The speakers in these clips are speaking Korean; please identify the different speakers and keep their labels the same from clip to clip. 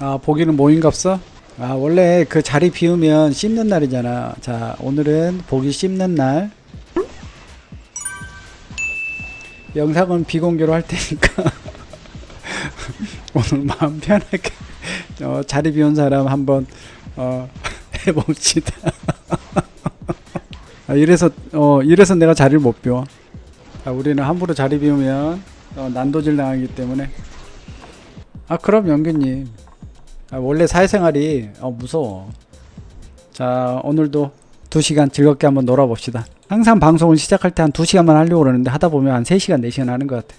Speaker 1: 아 보기는 모임값어? 아 원래 그 자리 비우면 씹는 날이잖아. 자 오늘은 보기 씹는 날. 영상은 비공개로 할 테니까. 오늘 마음 편하게 어, 자리 비운 사람 한번 어, 해봅시다. 아, 이래서 어 이래서 내가 자리를 못 비워. 아, 우리는 함부로 자리 비우면 어, 난도질 당하기 때문에. 아 그럼 아, 원래 사회생활이 어, 무서워. 자, 오늘도 2시간 즐겁게 한번 놀아봅시다. 항상 방송을 시작할 때 한 2시간만 하려고 그러는데 하다 보면 한 3시간, 4시간 하는 것 같아.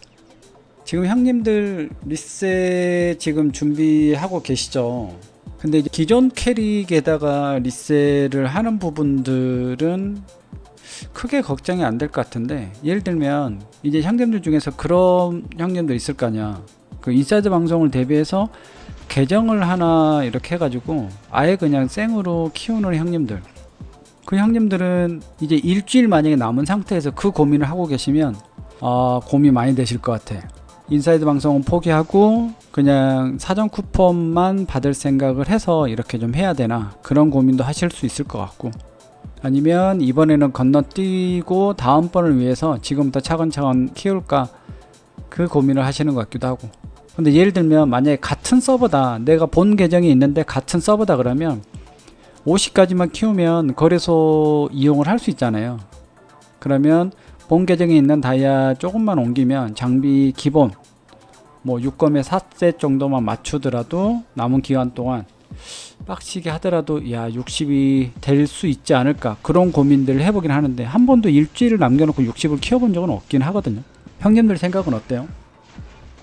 Speaker 1: 지금 형님들 리셋 지금 준비하고 계시죠? 근데 기존 캐릭에다가 리셋을 하는 부분들은 크게 걱정이 안 될 것 같은데 예를 들면 이제 형님들 중에서 그런 형님들 있을 거 아니야 그 인사이드 방송을 대비해서 계정을 하나 이렇게 해가지고 아예 그냥 생으로 키우는 형님들. 그 형님들은 이제 일주일 만약에 남은 상태에서 그 고민을 하고 계시면 아 고민 많이 되실 것 같아. 인사이드 방송은 포기하고 그냥 사전 쿠폰만 받을 생각을 해서 이렇게 좀 해야 되나 그런 고민도 하실 수 있을 것 같고. 아니면 이번에는 건너뛰고 다음번을 위해서 지금부터 차근차근 키울까 그 고민을 하시는 것 같기도 하고 근데 예를 들면 만약에 같은 서버다 내가 본 계정이 있는데 같은 서버다 그러면 50까지만 키우면 거래소 이용을 할 수 있잖아요. 그러면 본 계정에 있는 다이아 조금만 옮기면 장비 기본 뭐 6검에 4셋 정도만 맞추더라도 남은 기간 동안 빡시게 하더라도 야 60이 될 수 있지 않을까? 그런 고민들을 해보긴 하는데 한 번도 일주일을 남겨놓고 60을 키워본 적은 없긴 하거든요. 형님들 생각은 어때요?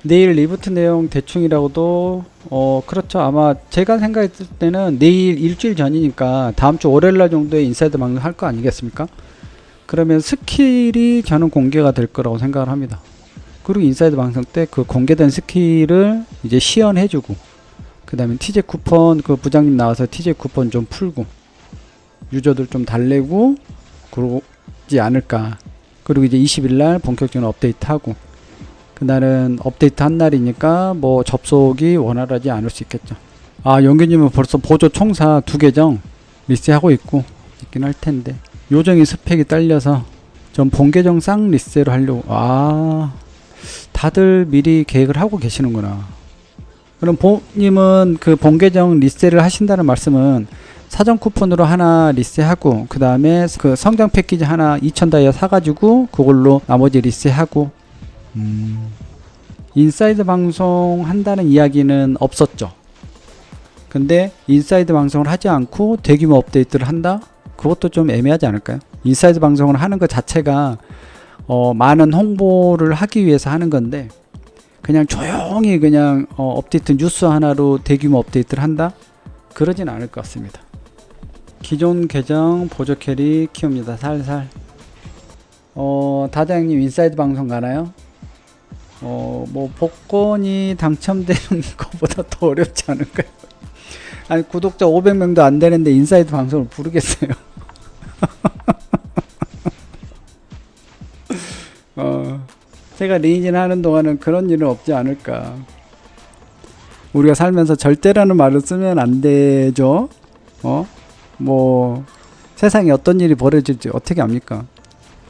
Speaker 1: 내일 리부트 내용 대충이라고도 어 그렇죠 아마 제가 생각했을 때는 내일 일주일 전이니까 다음 주 월요일날 정도에 인사이드 방송 할거 아니겠습니까? 그러면 스킬이 저는 공개가 될 거라고 생각을 합니다. 그리고 인사이드 방송 때 그 공개된 스킬을 이제 시연해주고 그 다음에 TJ 쿠폰 그 부장님 나와서 TJ 쿠폰 좀 풀고 유저들 좀 달래고 그러지 않을까 그리고 이제 20일날 본격적인 업데이트하고 그날은 업데이트 한 날이니까 뭐 접속이 원활하지 않을 수 있겠죠. 아 영규님은 벌써 보조 총사 두 계정 리셋하고 있고 있긴 할 텐데 요정이 스펙이 딸려서 전 본 계정 쌍 리셋을 하려고 아 다들 미리 계획을 하고 계시는구나. 그럼 보님은 그 본 계정 리셋을 하신다는 말씀은 사전 쿠폰으로 하나 리셋하고 그 다음에 그 성장 패키지 하나 2천 다이아 사가지고 그걸로 나머지 리셋하고 음. 인사이드 방송 한다는 이야기는 없었죠. 근데 인사이드 방송을 하지 않고 대규모 업데이트를 한다? 그것도 좀 애매하지 않을까요? 인사이드 방송을 하는 것 자체가 어, 많은 홍보를 하기 위해서 하는 건데 그냥 조용히 그냥 어, 업데이트 뉴스 하나로 대규모 업데이트를 한다? 그러진 않을 것 같습니다. 기존 계정 보조 캐리 키웁니다. 살살. 어, 다장님 인사이드 방송 가나요? 어, 뭐 복권이 당첨되는 것보다 더 어렵지 않을까요? 아니 구독자 500명도 안 되는데 인사이드 방송을 부르겠어요. 어, 제가 리니진 하는 동안은 그런 일은 없지 않을까. 우리가 살면서 절대라는 말을 쓰면 안 되죠. 어? 뭐 세상에 어떤 일이 벌어질지 어떻게 압니까?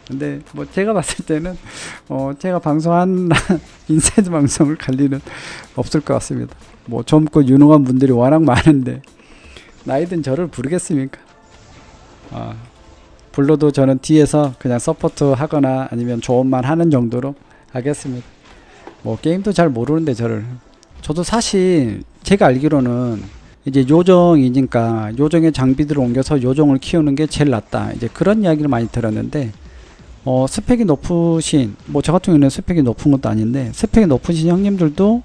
Speaker 1: 근데 뭐 제가 봤을 때는 어 제가 방송한 인사이드 방송을 갈 일은 없을 것 같습니다. 뭐 젊고 유능한 분들이 워낙 많은데 나이든 저를 부르겠습니까? 아 불러도 저는 뒤에서 그냥 서포트 하거나 아니면 조언만 하는 정도로 하겠습니다. 뭐 게임도 잘 모르는데 저를 저도 사실 제가 알기로는 이제 요정이니까 요정의 장비들을 옮겨서 요정을 키우는 게 제일 낫다. 이제 그런 이야기를 많이 들었는데 어, 스펙이 높으신, 뭐, 저 같은 경우는 스펙이 높은 것도 아닌데, 스펙이 높으신 형님들도,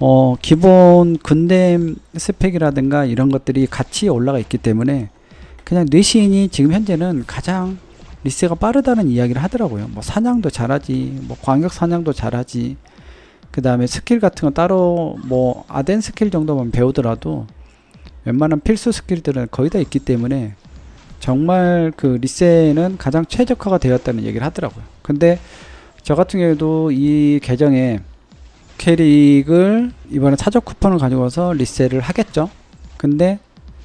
Speaker 1: 어, 기본 근댐 스펙이라든가 이런 것들이 같이 올라가 있기 때문에, 그냥 뇌시인이 지금 현재는 가장 리스가 빠르다는 이야기를 하더라고요. 뭐, 사냥도 잘하지, 뭐, 광역 사냥도 잘하지, 그 다음에 스킬 같은 거 따로, 뭐, 아덴 스킬 정도만 배우더라도, 웬만한 필수 스킬들은 거의 다 있기 때문에, 정말 그 리세는 가장 최적화가 되었다는 얘기를 하더라고요. 근데 저 같은 경우도 이 계정에 캐릭을 이번에 차적 쿠폰을 가지고 와서 리셀을 하겠죠. 근데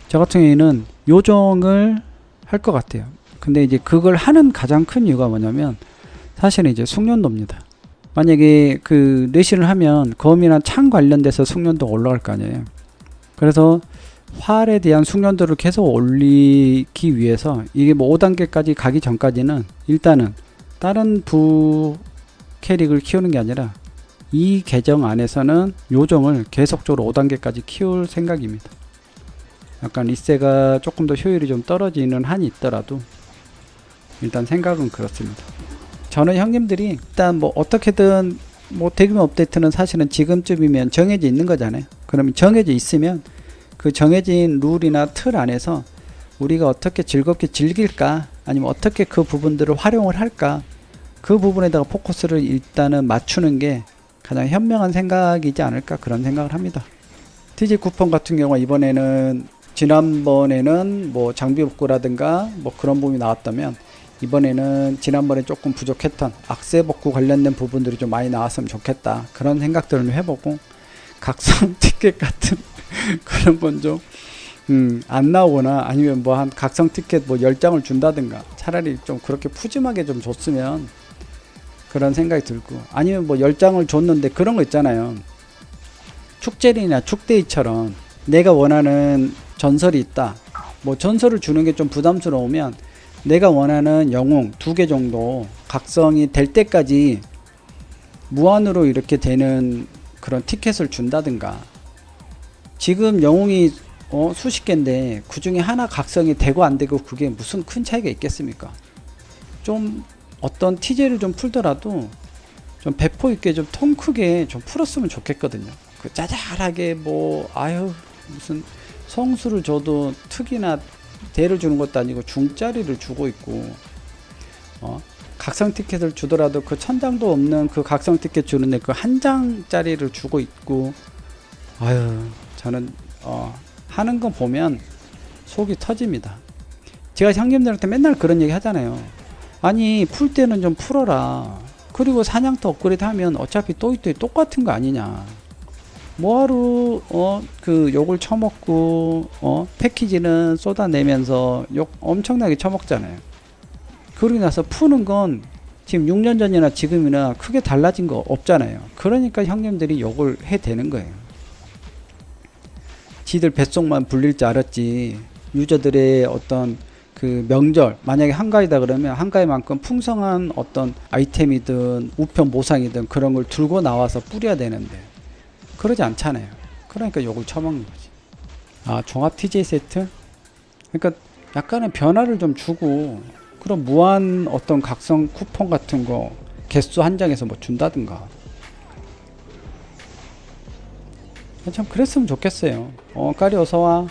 Speaker 1: 저 같은 경우에는 요정을 할 것 같아요. 근데 이제 그걸 하는 가장 큰 이유가 뭐냐면 사실은 이제 숙련도입니다. 만약에 그 레시를 하면 검이나 창 관련돼서 숙련도가 올라갈 거 아니에요. 그래서 활에 대한 숙련도를 계속 올리기 위해서 이게 뭐 5단계까지 가기 전까지는 일단은 다른 부 캐릭을 키우는 게 아니라 이 계정 안에서는 요정을 계속적으로 5단계까지 키울 생각입니다. 약간 리세가 조금 더 효율이 좀 떨어지는 한이 있더라도 일단 생각은 그렇습니다. 저는 형님들이 일단 뭐 어떻게든 뭐 대규모 업데이트는 사실은 지금쯤이면 정해져 있는 거잖아요. 그러면 정해져 있으면 그 정해진 룰이나 틀 안에서 우리가 어떻게 즐겁게 즐길까 아니면 어떻게 그 부분들을 활용을 할까 그 부분에다가 포커스를 일단은 맞추는 게 가장 현명한 생각이지 않을까 그런 생각을 합니다. TG 쿠폰 같은 경우 이번에는 지난번에는 뭐 장비 복구라든가 뭐 그런 부분이 나왔다면 이번에는 지난번에 조금 부족했던 악세 복구 관련된 부분들이 좀 많이 나왔으면 좋겠다 그런 생각들을 해보고 각성 티켓 같은 그런 건 좀 음, 안 나오거나 아니면 뭐 한 각성 티켓 뭐 10장을 준다든가 차라리 좀 그렇게 푸짐하게 좀 줬으면 그런 생각이 들고 아니면 뭐 10장을 줬는데 그런 거 있잖아요. 축제리나 축데이처럼 내가 원하는 전설이 있다. 뭐 전설을 주는 게 좀 부담스러우면 내가 원하는 영웅 두 개 정도 각성이 될 때까지 무한으로 이렇게 되는 그런 티켓을 준다든가 지금 영웅이 어, 수십 개인데 그 중에 하나 각성이 되고 안 되고 그게 무슨 큰 차이가 있겠습니까? 좀 어떤 티제를 좀 풀더라도 좀 배포 있게 좀 통 크게 좀 풀었으면 좋겠거든요. 그 짜잘하게 뭐 아유 무슨 성수를 줘도 특이나 대를 주는 것도 아니고 중짜리를 주고 있고 어 각성 티켓을 주더라도 그 천장도 없는 그 각성 티켓 주는데 그 한 장짜리를 주고 있고 아유 저는 어 하는 거 보면 속이 터집니다. 제가 형님들한테 맨날 그런 얘기 하잖아요. 아니 풀 때는 좀 풀어라. 그리고 사냥터 업그레이드 하면 어차피 또이또이 똑같은 거 아니냐. 뭐하러 어그 욕을 처먹고 어 패키지는 쏟아내면서 욕 엄청나게 처먹잖아요. 그러고 나서 푸는 건 지금 6년 전이나 지금이나 크게 달라진 거 없잖아요. 그러니까 형님들이 욕을 해 대는 거예요. 지들 뱃속만 불릴 줄 알았지 유저들의 어떤 그 명절 만약에 한가위다 그러면 한가위만큼 풍성한 어떤 아이템이든 우편 모상이든 그런 걸 들고 나와서 뿌려야 되는데 그러지 않잖아요. 그러니까 욕을 처먹는 거지. 아 종합 TJ 세트? 그러니까 약간의 변화를 좀 주고 그런 무한 어떤 각성 쿠폰 같은 거 개수 한 장에서 뭐 준다든가 참 그랬으면 좋겠어요. 어 까리 어서 와.